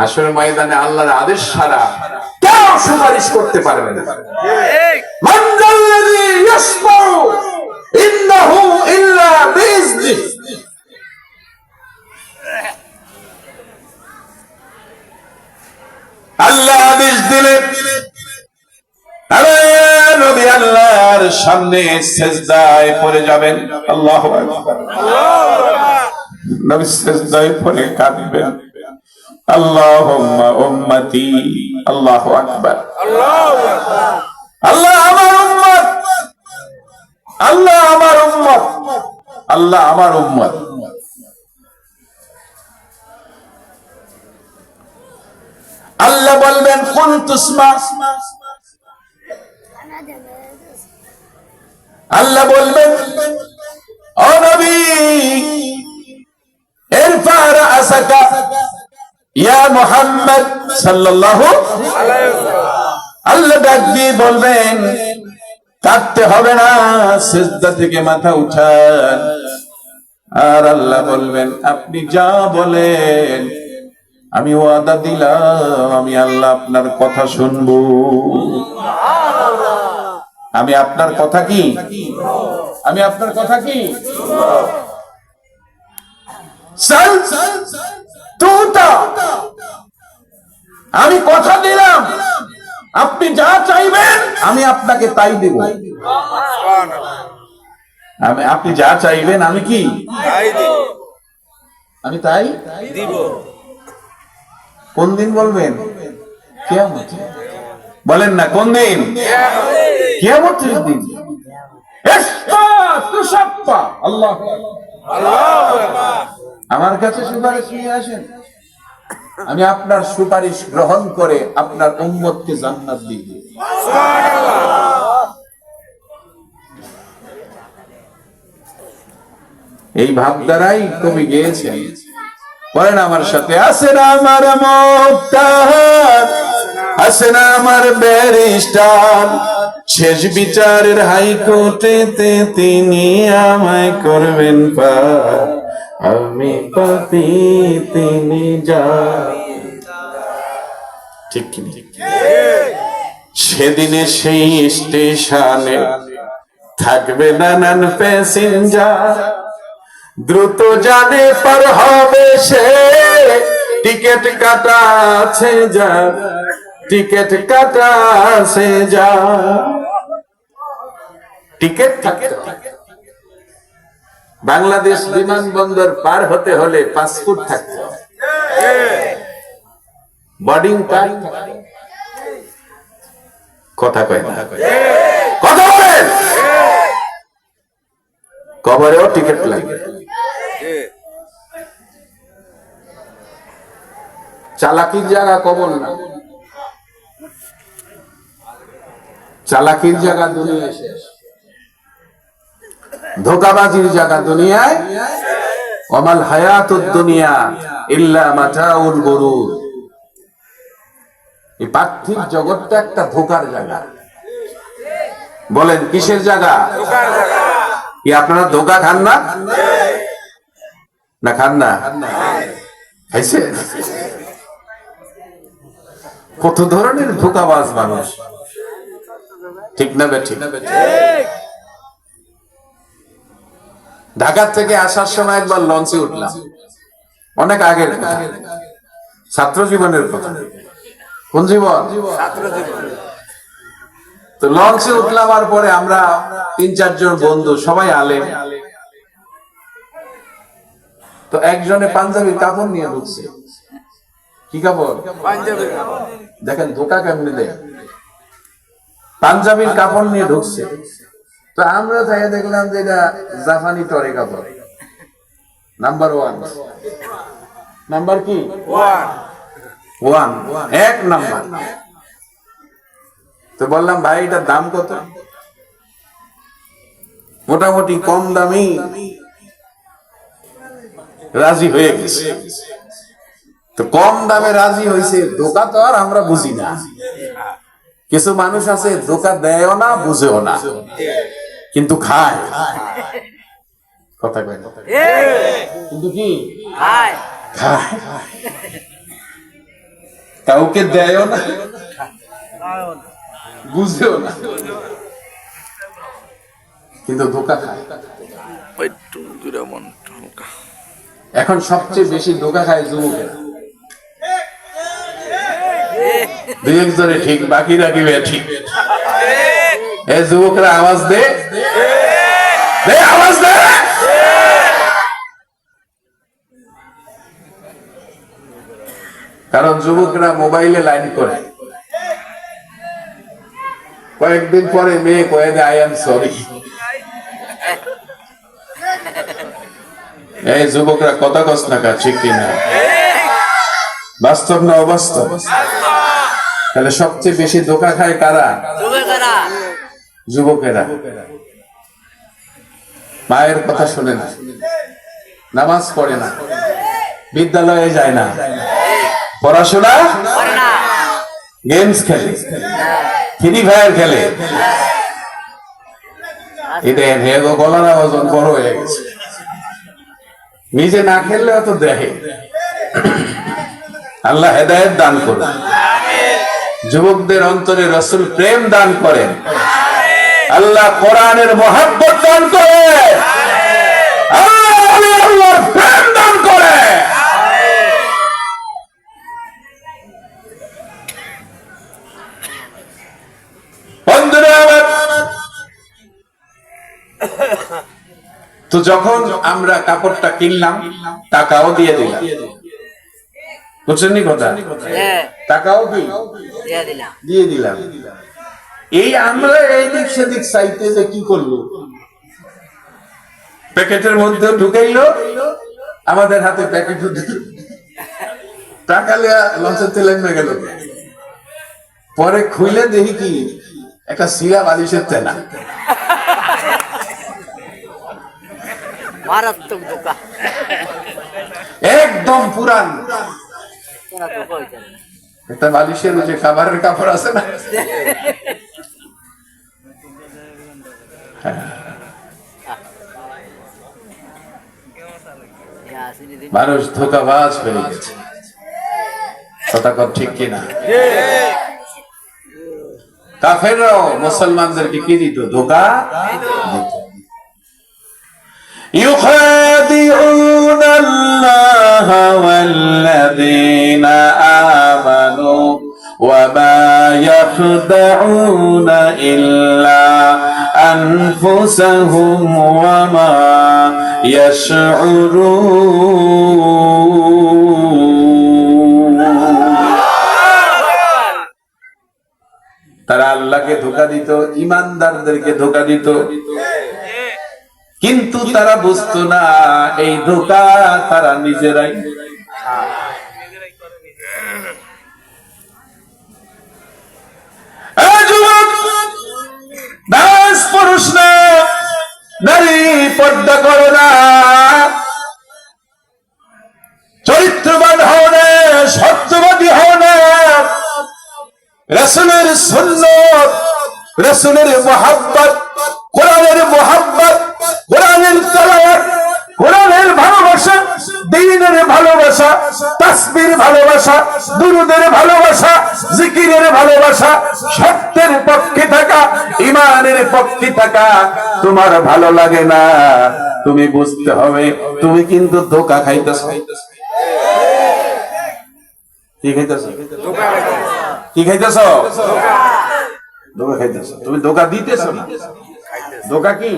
হাসরের ময়দানে আল্লাহর আদেশ ছাড়া কেউ সুপারিশ করতে পারবে না। আল্লাহ আদেশ দিলেন নবী আল্লাহর সামনে সেজদায় পড়ে যাবেন। আল্লাহু নবী সেজদায় পড়ে কাঁদবেন। আল্লাহুম্মা উম্মতি আল্লাহু আকবার আল্লাহ আমার উম্মত আল্লাহ আমার উম্মত আল্লাহ আমার উম্মত আল্লাহ বলবেন কোন তুসমা আল্লাহ বলবেন ইয়া মুহাম্মদ সাল্লাল্লাহু আল্লাহ ডাক দিয়ে বলবেন, কাঁদতে হবে না, সিজদা থেকে মাথা উঠান। আর আল্লাহ বলবেন, আপনি যা বলেন, আমি ওয়াদা দিলাম, আমি আল্লাহ আপনার কথা শুনব। আমি আপনার কথা কি? আমি আপনার কথা কি? চল তুতা আমি কথা দিলাম। আপনি যা চাইবেন আমি আপনাকে তাই দেব। আমি আপনি যা চাইবেন আমি কি? আমি তাই? দিব। কোন দিন বলবেন? কিয়ামত। বলেন না কোন দিন? কিয়ামতের দিন। তুসাফা আল্লাহ আমার কাছে সুপারিশ নিয়ে আসেন। আমি আপনার সুপারিশ গ্রহণ করে আপনার উম্মতকে জান্নাত দিয়ে দিব। এই ভাব দ্বারাই কবি গিয়েছেন। বলেন আমার সাথে আসে না আমার মুক্তার আসে না আমার ব্যারিস্টার। শেষ বিচারের হাইকোর্টেতে তিনি আমায় করবেন পার। আমি পাপি, তিনি যা ঠিক সেদিনে সেই স্টেশনে থাকবে নানান প্যাসেঞ্জার। দ্রুত জানে পার হবে সে। টিকিট কাটা আছে যা টিকিট কাটা আছে যা টিকিট হবে। বাংলাদেশ বিমানবন্দর পার হতে হলে পাসপোর্ট থাকতে কার্ড কথা কয় না। কথা বলেন! কবরেও টিকিট লাগে। চালাকির জায়গা কবর না। চালাকির জায়গা দুনিয়ায় শেষ। ধোকাবাজির জায়গা দুনিয়ায়। অমাল হায়াতুদ দুনিয়া ইল্লা গরুর। এই পার্থিব জগৎটা একটা ধোকার জায়গা। বলেন, কিসের জায়গা? কি আপনারা ধোকা খান না? না, খান না। খাইছে? কত ধরনের ধোকাবাজ মানুষ। ঠিক না বে ঠিক? ঢাকা থেকে আসার সময় একবার লঞ্চে উঠলাম। অনেক আগের ছাত্র জীবনের কথা। কোন জীবন? তো লঞ্চে উঠলাম আর পরে আমরা তিন চারজন বন্ধু সবাই আলেম তো একজনে পাঞ্জাবি কাপড় নিয়ে ঢুকছে কি কাপড়। দেখেন ধোকা কেমনি দেয়। পাঞ্জাবির কাপড় নিয়ে ঢুকছে। তো আমরা তাই দেখলাম যে এটা জাপানি টরে কাপড়। নাম্বার ওয়ান নাম্বার কি? ওয়ান এক নাম্বার তো বললাম ভাই এটার দাম কত? মোটামুটি কম দামি। রাজি হয়ে গেছে। তো কম দামে রাজি হয়েছে ধোকা তো আর আমরা বুঝি না। কিছু মানুষ আছে ধোকা দেয়ও না বুঝেও না। কিন্তু খায়। কথা কয় কিন্তু কি? খায়। কাউকে দেয়ও না। বুঝেও না। কিন্তু ধোকা খায়। এখন সবচেয়ে বেশি ধোকা খায় যুবকেরা। দুই একজনে ঠিক বাকি রাখি ঠিক এ যুবকরা আওয়াজ দে। আওয়াজ দে। কারণ যুবকরা মোবাইলে লাইন করে। কয়েকদিন পরে মেয়ে কয়ে দেয় আই এম সরি এই যুবকরা কথা কস না ঠিক কিনা? বাস্তব না অবাস্তব? তাহলে সবচেয়ে বেশি ধোকা খায় কারা? যুবকেরা। মায়ের কথা শুনে না। নামাজ পড়ে না। বিদ্যালয়ে যায় না। পড়াশোনা? গেমস খেলে। ফ্রি ফায়ার খেলে। এটা হেগো ওজন বড় হয়ে গেছে। নিজে না খেললেও তো দেখে। আল্লাহ হেদায়েত দান করুন। যুবকদের অন্তরে রসুল প্রেম দান করেন। আল্লাহ কোরআনের মহাব্বত দান করে। আল্লাহর প্রেম দান করে। তো যখন আমরা কাপড়টা কিনলাম টাকাও দিয়ে দিলাম। বুঝছেন নি কথা? টাকাও কি দিয়ে দিলাম। এই আমরা এই দিক সেদিক চাইতে যে কি করল? প্যাকেটের মধ্যে ঢুকাইলো আমাদের হাতে প্যাকেট টাকা লঞ্চের তেলে গেল। পরে খুইলে দেখি কি একটা শিলা বালিশের তেনা। মারাত্মক বোকা একদম পুরান। একটা বালিশের যে খাবারের কাপড় আছে না। মানুষ ধোকাবাজ হয়ে গেছে কথা কর ঠিক কিনা কাফেররাও মুসলমানদেরকে কি দিত ধোকা দিত يخادعون الله والذين آمنوا وما يخدعون إلا أنفسهم وما يشعرون তারা আল্লাহকে ধোকা দিত ইমানদারদেরকে ধোকা দিত কিন্তু তারা বুঝতো না এই ধোকা তারা নিজেরাই করো না চরিত্রবান হও না, সত্যবাদী হও না। রসুলের সুন্নত, রসুলের মোহাব্বত, কোরআনের মোহাব্বত, কোরআনের তলাওয়াত, কোরআনের ভালোবাসা, দিনের ভালোবাসা, তাসবির ভালোবাসা, দুরুদের ভালোবাসা, জিকিরের ভালোবাসা, সত্যের পক্ষে থাকা ইমানের পক্ষে থাকা, তোমার ভালো লাগে না। তুমি বুঝতে হবে, তুমি কিন্তু ধোকা খাইতেছ। কি খাইতেছ? কি খাইতেছ? ধোকা খাইতেছ। তুমি ধোকা দিতেছ না? ধোকা কি?